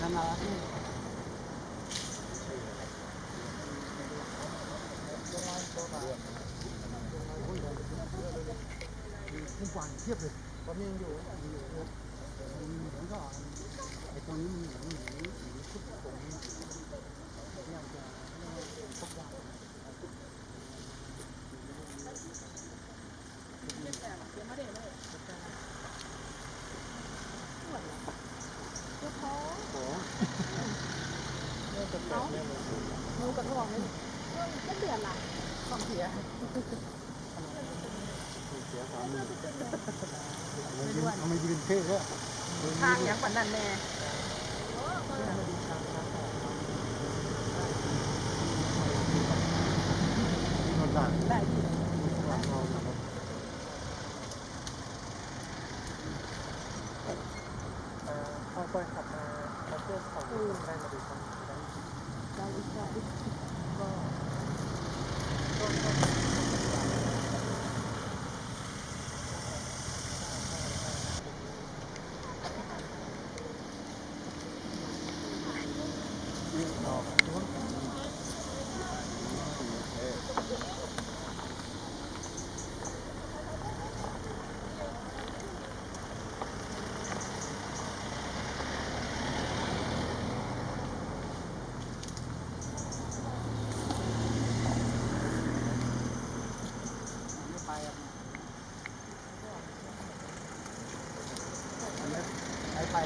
ไอ้ไผ่ธนารักษ์นี่ ผู้ฟังเทียบเลย ผมยังอยู่อยู่ครับมันเหมือนก็ไอ้ตรงนี้มันเหมือนหนีหนีชุดผมอยากจะพบยา มูกับทองนี่ก็เดือนละต้องเสียเสียสามหมื่นเอามายืนเท่ด้วยทางอย่างปันนันแน่ได้เข้าไปขับมามาเที่ยวของได้มาดูครับ ไ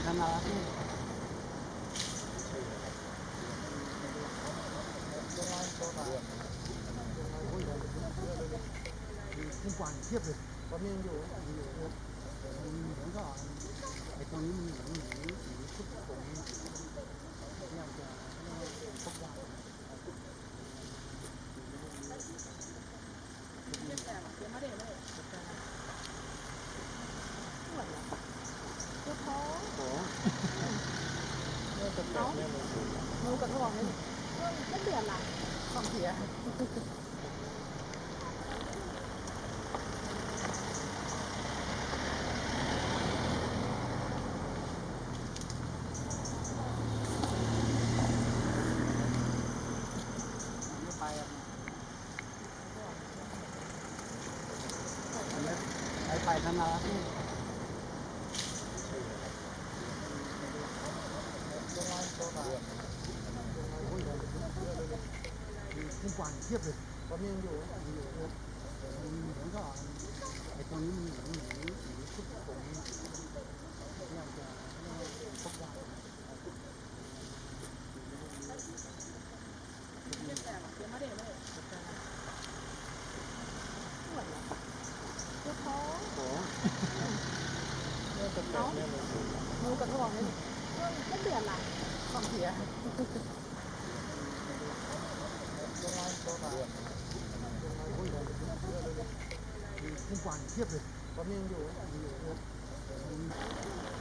ไอ้ไผ่ธนารักษ์นี่ผู้ฟังเทียบเลย ผมยังอยู่อยู่ครับมันเหมือนก็ไอ้ตรงนี้มันเหมือนหนีหนีชุดผมอยากจะพบยา ก็ท้อง โอ้ มูกับองนี่ก็เดือนละต้องเสียไม่ไปอะไอ้ไผ่ธนารักษ์ นี่ผู้ฟังเทียบเลยผมยังอยู่อยู่ครับมันเหมือนก็ไอ้ตรงนี้มันเหมือนหนีหนีชุดผมอยากจะพบยาก็ท้องโอ้มูกับทองนี่ก็เดือนละต้องเสีย ผู้ฟังเทียบเลยผมยังอยู่อยู่